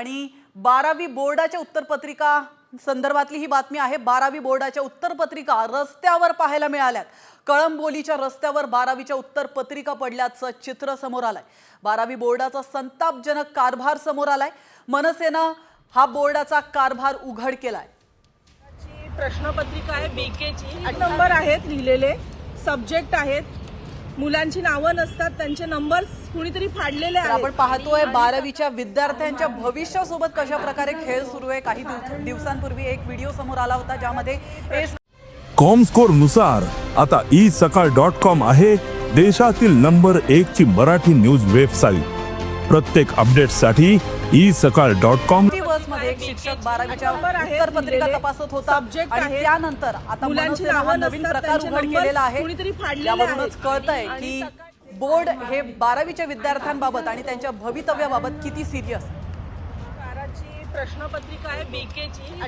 आणि बारावी बोर्डाच्या उत्तरपत्रिका संदर्भातली ही बातमी आहे. बारावी बोर्डाच्या उत्तरपत्रिका रस्त्यावर पाहायला मिळाल्यात. कळंबोलीच्या रस्त्यावर बारावीच्या उत्तरपत्रिका पडल्याचं चित्र समोर आलंय. बारावी बोर्डाचा संतापजनक कारभार समोर आलाय. मनसेनं हा बोर्डाचा कारभार उघड केलाय. प्रश्नपत्रिका आहे बीकेची नंबर आहेत लिहिलेले. सब्जेक्ट आहेत. मुलांची नावं नसतात त्यांचे नंबर कुणीतरी फाडलेले तर आपण आहेत. पाहतोय बारावीच्या विद्यार्थ्यांच्या भविष्यासोबत कशा प्रकारे खेळ सुरू आहे काही दिव- दिवसांपूर्वी एक व्हिडिओ समोर आला होता ज्यामध्ये एस कॉमस्कोरनुसार आता ई सकाळ डॉट कॉम आहे देशातील नंबर एक ची मराठी न्यूज वेबसाईट प्रत्येक अपडेटसाठी ई सकाळ डॉट कॉम टी बसमध्ये एक शिक्षक बारावीच्या उत्तरपत्रिका लिहिलेले. तपासत होता आणि. त्यानंतर आता मुलांची हा नवीन प्रकार उघड केलेला आहे कुणीतरी फाडलेले यावरूनच आहेत. कळत आहे की बोर्ड हे बारावीच्या विद्यार्थ्यांबाबत आणि त्यांच्या भवितव्याबाबत किती सिरियस बाराची प्रश्नपत्रिका आहे बीकेची